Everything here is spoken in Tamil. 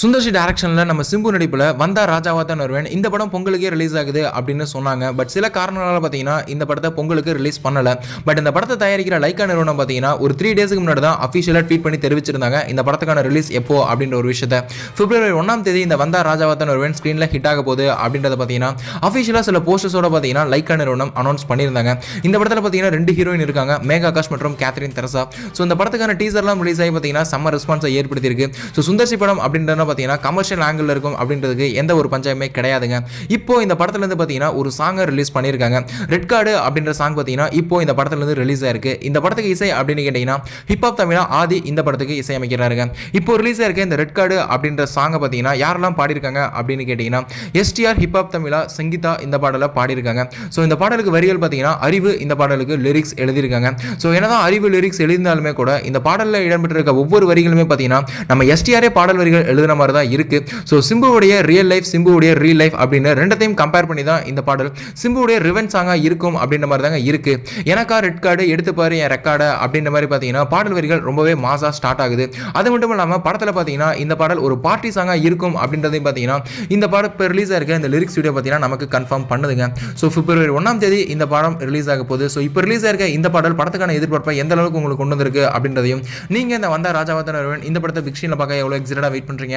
சுந்தர்ஷி டேரக்ஷனில் நம்ம சிம்பு நடிப்பில் வந்தா ராஜாவா தான் வருவேன். இந்த படம் பொங்கலுக்கே ரிலீஸ் ஆகுது அப்படின்னு சொன்னாங்க. பட் சில காரணங்களால் பார்த்தீங்கன்னா இந்த படத்தை பொங்கலுக்கு ரிலீஸ் பண்ணலை. பட் இந்த படத்தை தயாரிக்கிற லைக்கா நிறுவனம் பார்த்தீங்கன்னா ஒரு த்ரீ டேஸ்க்கு முன்னாடி தான் அஃபிஷியலாக ட்வீட் பண்ணி தெரிவிச்சிருந்தாங்க. இந்த படத்துக்கான ரிலீஸ் எப்போ அப்படின்ற ஒரு விஷயத்த. பிப்ரவரி ஒன்றாம் தேதி இந்த வந்தா ராஜாவா தான் வருவேன் ஸ்க்ரீனில் ஹிட் ஆக போகுது அப்படின்றத பார்த்தீங்கன்னா அஃபிஷியலாக சில போஸ்டர்ஸோட பார்த்தீங்கன்னா லைக்கா நிறுவனம் அனௌன்ஸ் பண்ணியிருந்தாங்க. இந்த படத்தில் பார்த்தீங்கன்னா ரெண்டு ஹீரோயின் இருக்காங்க. மேகா ஆகாஷ் மற்றும் கேத்ரின் தெரசா. ஸோ இந்த படத்துக்கான டீசர்லாம் ரிலீஸ் ஆகி பார்த்தீங்கன்னா செம்ம ரெஸ்பான்ஸை ஏற்படுத்தியிருக்கு. ஸோ சுந்தர்சி படம் அப்படின்றத பார்த்தீங்கன்னா கமர்ஷியல் ஆங்கிளில் இருக்கும் அப்படின்றதுக்கு எந்த ஒரு பஞ்சாயமே கிடையாதுங்க. இப்போ இந்த படத்துலேருந்து பார்த்தீங்கன்னா ஒரு சாங்கை ரிலீஸ் பண்ணியிருக்காங்க. ரெட் கார்டு அப்படின்ற சாங் பார்த்தீங்கன்னா இப்போ இந்த படத்துலேருந்து ரிலீஸ் ஆயிருக்கு. இந்த படத்துக்கு இசை அப்படின்னு கேட்டிங்கன்னா ஹிப்ஹாப் தமிழா ஆதி இந்த படத்துக்கு இசையமைக்கிறாருங்க இப்போ ரிலீஸ் ஆயிருக்க இந்த ரெட் கார்டு அப்படின்ற சாங்கை பார்த்தீங்கன்னா யாரெல்லாம் பாடியிருக்காங்க அப்படின்னு கேட்டிங்கன்னா எஸ்டிஆர் ஹிப்ஹாப் தமிழா சங்கீதா இந்த பாடலை பாடியிருக்காங்க. ஸோ இந்த பாடலுக்கு வரிகள் பார்த்தீங்கன்னா அறிவு இந்த பாடலுக்கு லிரிக்ஸ் எழுதியிருக்காங்க. ஸோ என்னதான் அறிவு லிரிக்ஸ் எழுதினாலுமே கூட இந்த பாடலில் இடம்பெற்றிருக்க ஒவ்வொரு வரிகளுமே பார்த்தீங்கன்னா நம்ம எஸ்டிஆரே பாடல் வரிகள் எழுதின மாதிரி தான் இருக்கு. ஸோ சிம்புவுடைய ரியல் லைஃப் சிம்புவுடைய ரியல் லைஃப் அப்படின்னு ரெண்டத்தையும் கம்பேர் பண்ணி தான் இந்த பாடல். சிம்புவுடைய ரிவென் சாங்காக இருக்கும் அப்படின்ற மாதிரி தாங்க இருக்குது எனக்கா ரெட் கார்டு எடுத்து பாரு என் ரெக்கார்டு அப்படின்ற மாதிரி பார்த்தீங்கன்னா பாடல் வரிகள் ரொம்பவே மாசாக ஸ்டார்ட் ஆகுது. அது மட்டும் இல்லாமல் படத்தில் பார்த்தீங்கன்னா இந்த பாடல் ஒரு பார்ட்டி சாங்காக இருக்கும் அப்படின்றதையும் பார்த்தீங்கன்னா இந்த பாடம் இப்போ ரிலீஸ் ஆகிருக்க இந்த லிரிக்ஸ் வீடியோ பார்த்தீங்கன்னா நமக்கு கன்ஃபார்ம் பண்ணுதுங்க. ஸோ பிப்ரவரி ஒன்றாம் தேதி இந்த படம் ரிலீஸ் ஆக போகுது. ஸோ இப்போ ரிலீஸ் ஆகிருக்க இந்த பாடல் படத்துக்கான எதிர்பார்ப்பை எந்த அளவுக்கு உங்களுக்கு கொண்டு வந்திருக்கு அப்படின்றதையும் நீங்கள் இந்த வந்த ராஜாவத்தன் இந்த படத்தை பிக்ஷனில் பார்க்க எவ்வளோ எக்ஸைட்டடாக வெயிட் பண்ணுறீங்க